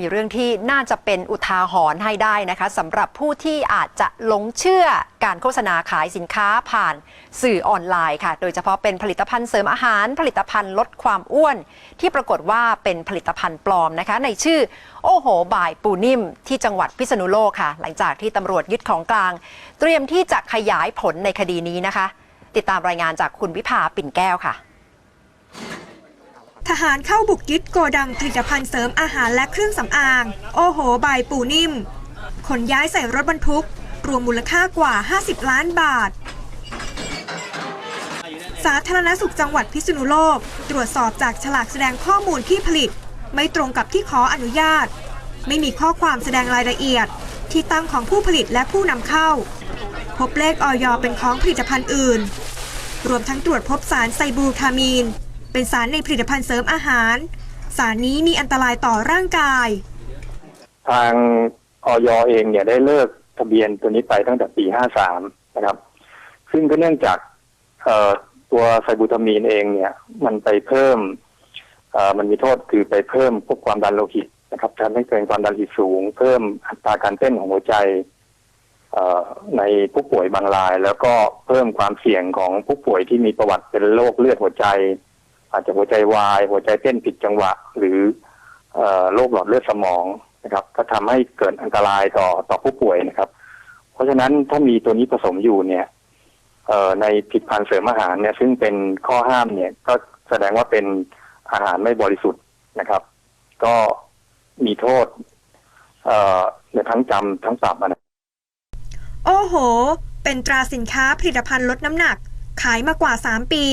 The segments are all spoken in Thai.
มีเรื่องที่น่าจะเป็นอุทาหรณ์ให้ได้นะคะสำหรับผู้ที่อาจจะหลงเชื่อการโฆษณาขายสินค้าผ่านสื่อออนไลน์ค่ะ โดยเฉพาะเป็นผลิตภัณฑ์เสริมอาหาร ผลิตภัณฑ์ลดความอ้วน ที่ปรากฏว่าเป็นผลิตภัณฑ์ปลอมนะคะ ในชื่อ โอ้โหบ่ายปูนิ่ม ที่จังหวัดพิษณุโลกค่ะ หลังจากที่ตำรวจยึดของกลาง เตรียมที่จะขยายผลในคดีนี้นะคะ ติดตามรายงานจากคุณวิภาปิ่นแก้วค่ะ ทหารเข้าบุกยึดโกดังผลิตภัณฑ์เสริมอาหารและเครื่องสำอาง โอโหบายปูนิ่ม ขนย้ายใส่รถบรรทุก รวมมูลค่ากว่า 50 ล้านบาท สาธารณสุขจังหวัดพิษณุโลก ตรวจสอบจากฉลากแสดงข้อมูลที่ผลิต ไม่ตรงกับที่ขออนุญาต ไม่มีข้อความแสดงรายละเอียด ที่ตั้งของผู้ผลิตและผู้นำเข้า พบเลขออยเป็นของผลิตภัณฑ์อื่น รวมทั้งตรวจพบสารไซบูทามีน เป็นสารในผลิตภัณฑ์เสริมอาหาร สารนี้มีอันตรายต่อร่างกาย ทางออยเองเนี่ยได้เลิกทะเบียนตัวนี้ไปตั้งแต่ปี 53 นะครับ ซึ่งก็เนื่องจากตัวไซบูทามีนเองเนี่ย มันไปเพิ่มมันมีโทษคือไปเพิ่มพวกความดันโลหิตนะครับทำให้เกิดความดันโลหิตสูง เพิ่มอัตราการเต้นของหัวใจในผู้ป่วยบางราย แล้วก็เพิ่มความเสี่ยงของผู้ป่วยที่มีประวัติเป็นโรคเลือดหัวใจ อาจจะหัวใจวาย หัวใจเต้นผิดจังหวะ หรืออโรคหลอดเลือดสมองนะครับ ก็ทำให้เกิดอันตรายต่อต่อผู้ป่วยนะครับ เพราะฉะนั้นถ้ามีตัวนี้ผสมอยู่เนี่ยในผลิตภัณฑ์เสริมอาหารเนี่ย ซึ่งเป็นข้อห้ามเนี่ย ก็แสดงว่าเป็นอาหารไม่บริสุทธิ์นะครับ ก็มีโทษในทั้งจำทั้งปรับนะโอ้โห เป็นตราสินค้าผลิตภัณฑ์ลดน้ำหนัก ขายมากว่า 3 ปี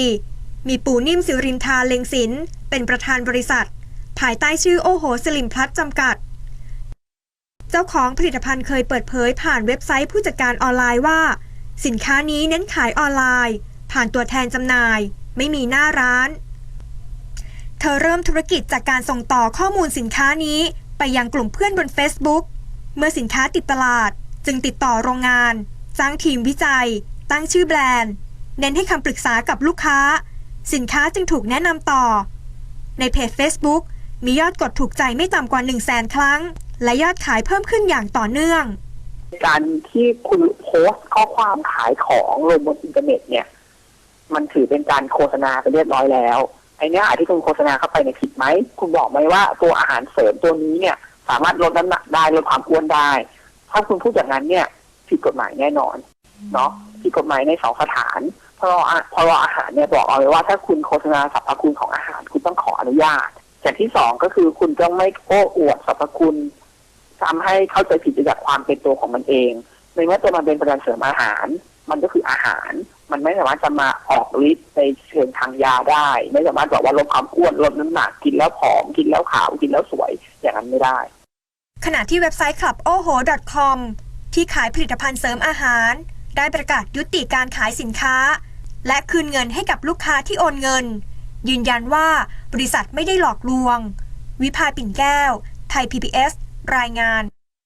มีปู่นิ่มสิรินทาเลงศิลป์เป็นประธานบริษัท ภายใต้ชื่อโอโหสลิมพลัสจำกัด เจ้าของผลิตภัณฑ์เคยเปิดเผยผ่านเว็บไซต์ผู้จัดการออนไลน์ว่า สินค้านี้เน้นขายออนไลน์ ผ่านตัวแทนจำหน่าย ไม่มีหน้าร้าน เธอเริ่มธุรกิจจากการส่งต่อข้อมูลสินค้านี้ไปยังกลุ่มเพื่อนบน Facebook เมื่อสินค้าติดตลาด จึงติดต่อโรงงานสร้างทีมวิจัย ตั้งชื่อแบรนด์ เน้นให้คำปรึกษากับลูกค้า สินค้าจึงถูกแนะนำต่อ ในเพจ Facebook มียอดกดถูกใจไม่ต่ำกว่า 1 0 0 0 0แสนครั้ง และยอดขายเพิ่มขึ้นอย่างต่อเนื่อง การที่คุณโพสต์ข้อความขายของลงบนอินเทอร์เน็ตเนี่ย มันถือเป็นการโฆษณาไปเรียบร้อยแล้วไอเนี้ยอาที่คุณโฆษณาเข้าไปเนี่ยผิดไหม คุณบอกไหมว่าตัวอาหารเสริมตัวนี้เนี่ย สามารถลดน้ำหนักได้ลดความอ้วนได้ ถ้าคุณพูดอย่างนั้นเนี่ยผิดกฎหมายแน่นอน เนาะผิดกฎหมายในสองสถาน พรอพรออาหารเนี่ยบอกเอาไว้ว่าถ้าคุณโฆษณาสรรพคุณของอาหารคุณต้องขออนุญาตอย่างที่สองก็คือคุณต้องไม่โอ้อวดสรรพคุณทำให้เข้าใจผิดจากความเป็นตัวของมันเองในเมื่อตัวมันเป็นผลิตภัณฑ์เสริมอาหาร มันก็คืออาหาร มันไม่สามารถจะมาออกฤทธิ์ในเชิงทางยาได้ ไม่สามารถบอกว่าลดความอ้วนลดน้ำหนักกินแล้วผอมกินแล้วขาวกินแล้วสวยอย่างนั้นไม่ได้ ขณะที่เว็บไซต์ cluboho.com ที่ขายผลิตภัณฑ์เสริมอาหาร ได้ประกาศยุติการขายสินค้า และคืนเงินให้กับลูกค้าที่โอนเงิน ยืนยันว่าบริษัทไม่ได้หลอกลวง วิภาปิ่นแก้ว ไทย PBS รายงาน